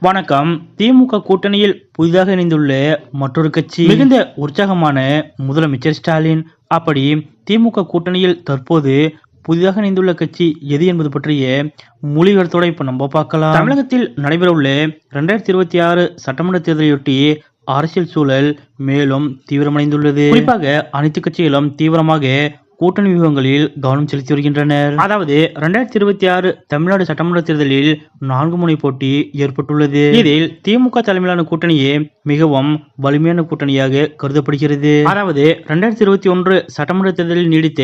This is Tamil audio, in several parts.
வணக்கம். திமுக கூட்டணியில் புதிதாக இணைந்துள்ள மற்றொரு கட்சி. மிகுந்த உற்சாகமான முதலமைச்சர் ஸ்டாலின். அப்படி திமுக கூட்டணியில் தற்போது புதிதாக இணைந்துள்ள கட்சி எது என்பது பற்றிய மொழிகருத்தோட இப்ப நம்ம பார்க்கலாம். தமிழகத்தில் நடைபெறவுள்ள இரண்டாயிரத்தி இருபத்தி ஆறு சட்டமன்ற தேர்தலையொட்டி அரசியல் சூழல் மேலும் தீவிரமடைந்துள்ளது. குறிப்பாக அனைத்து கட்சிகளும் தீவிரமாக கூட்டணி வியூகங்களில் கவனம் செலுத்தி வருகின்றனர். அதாவது இரண்டாயிரத்தி இருபத்தி ஆறு தமிழ்நாடு சட்டமன்ற தேர்தலில் நான்கு முனை போட்டி ஏற்பட்டுள்ளது. இதில் திமுக தலைமையிலான கூட்டணியே மிகவும் வலிமையான கூட்டணியாக கருதப்படுகிறது. அதாவது இரண்டாயிரத்தி இருபத்தி ஒன்று சட்டமன்ற தேர்தலில் நீடித்த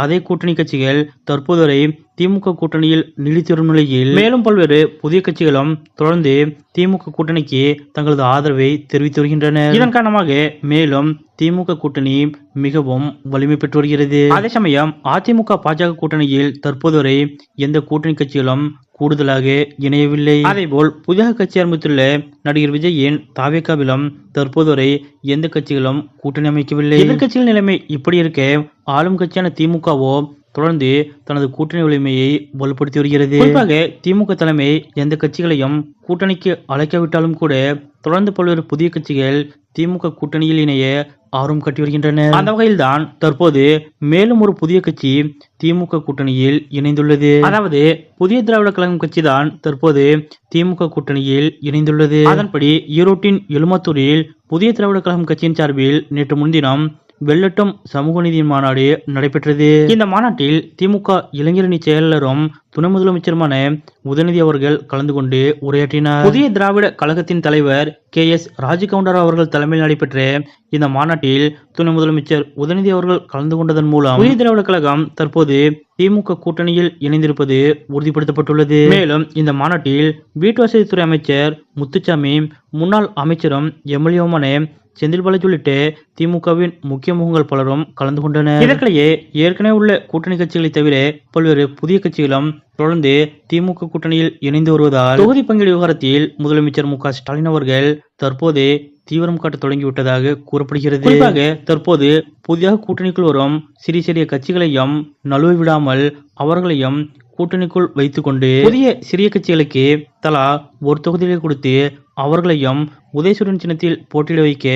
அதே கூட்டணி கட்சிகள் தற்போது வரை திமுக கூட்டணியில் நீடித்து வரும் நிலையில் மேலும் பல்வேறு புதிய கட்சிகளும் தொடர்ந்து திமுக கூட்டணிக்கு தங்களது ஆதரவை தெரிவித்து வருகின்றனர். இதன் காரணமாக மேலும் திமுக கூட்டணி மிகவும் வலிமை பெற்று வருகிறது. அதே சமயம் அதிமுக பாஜக கூட்டணியில் தற்போது வரை எந்த கூட்டணி கட்சிகளும் கூடுதலாக இணையவில்லை. அதேபோல் புதிதாக கட்சி ஆரம்பித்துள்ள நடிகர் விஜயின் தாவேக்காவிலும் தற்போது வரை எந்த கட்சிகளும் கூட்டணி அமைக்கவில்லை? எதிர்கட்சிகள் நிலைமை இப்படி இருக்க ஆளும் கட்சியான திமுகவோ தொடர்ந்து தனது கூட்டணி வலிமையை வலுப்படுத்தி வருகிறது. குறிப்பாக திமுக தலைமை எந்த கட்சிகளையும் கூட்டணிக்கு அழைக்காவிட்டாலும் கூட தொடர்ந்து பல்வேறு புதிய கட்சிகள் திமுக கூட்டணியில் இணைய ஆர்வம் காட்டி வருகின்றனர். அந்த வகையில்தான் தற்போது மேலும் ஒரு புதிய கட்சி திமுக கூட்டணியில் இணைந்துள்ளது. அதாவது புதிய திராவிட கழகம் கட்சி தான் தற்போது திமுக கூட்டணியில் இணைந்துள்ளது. அதன்படி ஈரோட்டின் எழுமத்தூரில் புதிய திராவிட கழகம் கட்சியின் சார்பில் நேற்று முன்தினம் வெள்ளட்டும் சமூக நீதி மாநாடு நடைபெற்றது. இந்த மாநாட்டில் திமுக இளைஞரணி செயலாளரும் துணை முதலமைச்சருமான உதயநிதி அவர்கள் கலந்து கொண்டு உரையாற்றினார். புதிய திராவிட கழகத்தின் தலைவர் கே எஸ் ராஜகவுண்டர் அவர்கள் தலைமையில் நடைபெற்ற இந்த மாநாட்டில் துணை முதலமைச்சர் உதயநிதி அவர்கள் கலந்து கொண்டதன் மூலம் புதிய திராவிட கழகம் தற்போது திமுக கூட்டணியில் இணைந்திருப்பது உறுதிப்படுத்தப்பட்டுள்ளது. மேலும் இந்த மாநாட்டில் வீட்டு வசதித்துறை அமைச்சர் முத்துச்சாமி முன்னாள் அமைச்சரும் எம்எல்ஏவுமான செந்தில் பாலாஜி உள்ளிட்ட திமுகவின் முக்கிய முகங்கள் பலரும் கலந்து கொண்டனர். இதற்கிடையே ஏற்கனவே உள்ள கூட்டணி கட்சிகளை தவிர பல்வேறு புதிய கட்சிகளும் தொடர்ந்து திமுக கூட்டணியில் இணைந்து வருவதால் தொகுதி பங்கீடு விவகாரத்தில் முதலமைச்சர் மு ஸ்டாலின் அவர்கள் தற்போது தீவிரம் காட்ட தொடங்கிவிட்டதாக கூறப்படுகிறது. குறிப்பாக தற்போது புதிதாக கூட்டணிக்குள் வரும் சிறிய சிறிய கட்சிகளையும் நழுவ விடாமல் அவர்களையும் கூட்டணிக்குள் வைத்துக்கொண்டு புதிய சிறிய கட்சிகளுக்கு தலா ஒரு தொகுதியை கொடுத்து அவர்களையும் உதயசூரன் சின்னத்தில் போட்டியிட வைக்க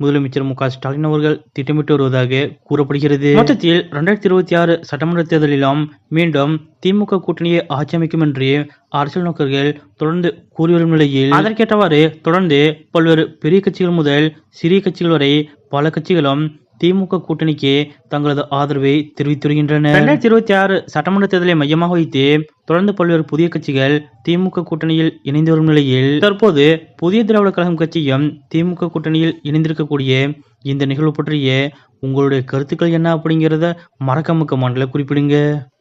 முதலமைச்சர் மு க ஸ்டாலின் அவர்கள் திட்டமிட்டு வருவதாக கூறப்படுகிறது. மொத்தத்தில் இரண்டாயிரத்தி இருபத்தி ஆறு சட்டமன்ற தேர்தலிலும் மீண்டும் திமுக கூட்டணியை ஆட்சி அமைக்கும் என்று அரசியல் நோக்கர்கள் தொடர்ந்து கூறி வரும் நிலையில் அதற்கேற்றவாறு தொடர்ந்து பல்வேறு பெரிய கட்சிகள் முதல் சிறிய கட்சிகள் வரை பல கட்சிகளும் திமுக கூட்டணிக்கு தங்களது ஆதரவை தெரிவித்து வருகின்றன இரண்டாயிரத்தி இருபத்தி ஆறு சட்டமன்ற தேர்தலை மையமாக வைத்து தொடர்ந்து பல்வேறு புதிய கட்சிகள் திமுக கூட்டணியில் இணைந்து வரும் நிலையில் தற்போது புதிய திராவிட கழகம் கட்சியும் திமுக கூட்டணியில் இணைந்திருக்கக்கூடிய இந்த நிகழ்வு பற்றிய உங்களுடைய கருத்துக்கள் என்ன அப்படிங்கிறத மறக்காம கமெண்ட்ல குறிப்பிடுங்க.